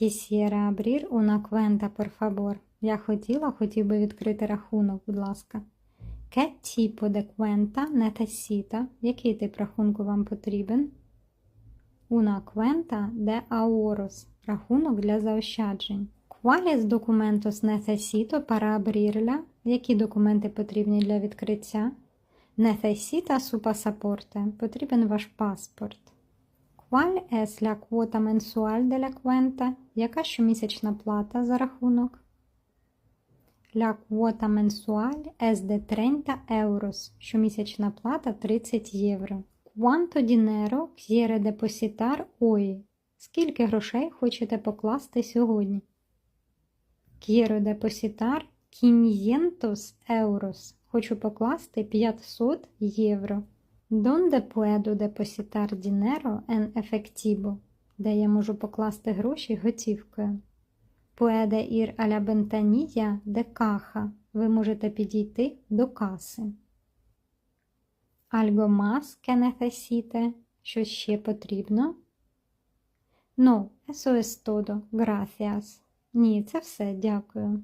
Abrir una cuenta, por favor. Я хотіла, хотів би відкрити рахунок, будь ласка. Ке Che tipo de cuenta necesita? Який тип рахунку вам потрібен? Una cuenta de ahorros. Рахунок для заощаджень. Quales documentos necesito para abrirla? Які документи потрібні для відкриття? Necesita su pasaporte. Потрібен ваш паспорт. ¿Cuál es la cuota mensual de la cuenta? Яка щомісячна плата за рахунок? La cuota mensual es de 30 euros. Щомісячна плата 30 євро. Quanto dinero quiere depositar hoy? Скільки грошей хочете покласти сьогодні? Quiero depositar 500 euros. Хочу покласти 500 євро. Donde puedo depositar dinero en efectivo? Де я можу покласти гроші готівкою? Ir a la ventanilla de caja. Ви можете підійти до каси. Más que necesite? Що ще потрібно? No, eso es todo. Gracias. Ні, це все, дякую.